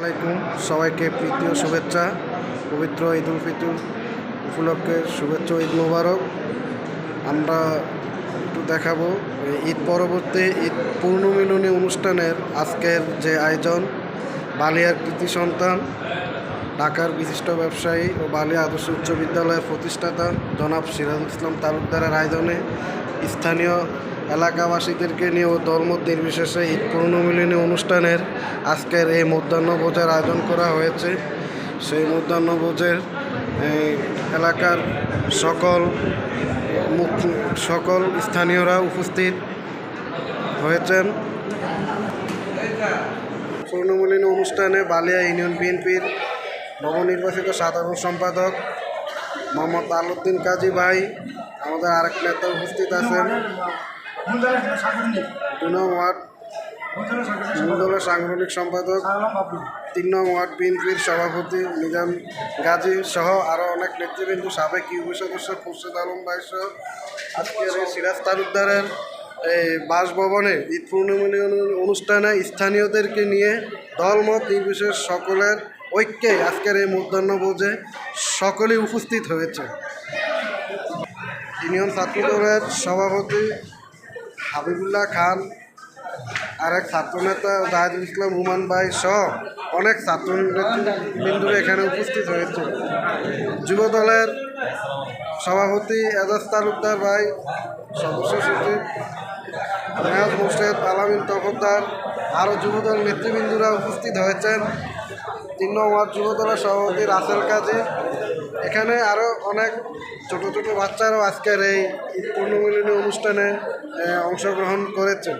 আলাইকুম সবাইকে ও শুভেচ্ছা। পবিত্র ঈদ উল ফিতর উপলক্ষে শুভেচ্ছা ঈদ মুবারক। আমরা একটু দেখাবো ঈদ পরবর্তী ঈদ পূর্ণমিলনী অনুষ্ঠানের আজকের যে আয়োজন, বালিয়ার কৃতি সন্তান ঢাকার বিশিষ্ট ব্যবসায়ী ও বালিয়া আদর্শ উচ্চ বিদ্যালয়ের প্রতিষ্ঠাতা জনাব সিরাজুল ইসলাম তালুকদারের আয়োজনে স্থানীয় এলাকাবাসীদেরকে নিয়ে ও দলমত নির্বিশেষে ঈদ পূর্ণমিলনী অনুষ্ঠানের আজকের এই মধ্যাহ্নভোজের আয়োজন করা হয়েছে। সেই মধ্যাহ্নভোজের এলাকার সকল সকল স্থানীয়রা উপস্থিত হয়েছেন। পূর্ণমিলনী অনুষ্ঠানে বালিয়া ইউনিয়ন বিএনপির নবনির্বাচিত সাধারণ সম্পাদক মোহাম্মদ আলউদ্দিন কাজী ভাই, আমাদের আরেক নেতা উপস্থিত আছেন। দুই নং ওয়ার্ড সাংগঠনিক সম্পাদক। তিন নং ওয়ার্ড বিএনপির সভাপতি নিজাম গাজী সহ আরও অনেক নেতৃবৃন্দ, সাবেক ইউপি সদস্য খুরশেদ আলম ভাই সহ। আজকের এই সিরাজ তালুকদারের এই বাসভবনে ঈদ পূর্ণিমী অনুষ্ঠানে স্থানীয়দেরকে নিয়ে দলমত নির্বিশেষ সকলের ঐক্যে আজকের এই মধ্যাহ্নভোজে সকলেই উপস্থিত হয়েছে। ইউনিয়ন ছাত্রদলের সভাপতি হাবিবুল্লাহ খান, আরেক ছাত্রনেতা জাহিদুল ইসলাম হুমান ভাই সহ অনেক ছাত্র বিন্দু এখানে উপস্থিত হয়েছে। যুব দলের সভাপতি এজাজ তালুকদার ভাই, সদস্য সচিব মেয়াজ মোর্শেদ আলামিন তফরদার আরও যুবদল নেতৃবৃন্দরা উপস্থিত হয়েছেন। তিন নং ওয়ার্ড যুবদলের সভাপতি রাসেল কাজী। এখানে আরও অনেক ছোট ছোট বাচ্চারাও আজকের এই পূর্ণমিলনী অনুষ্ঠানে অংশগ্রহণ করেছেন।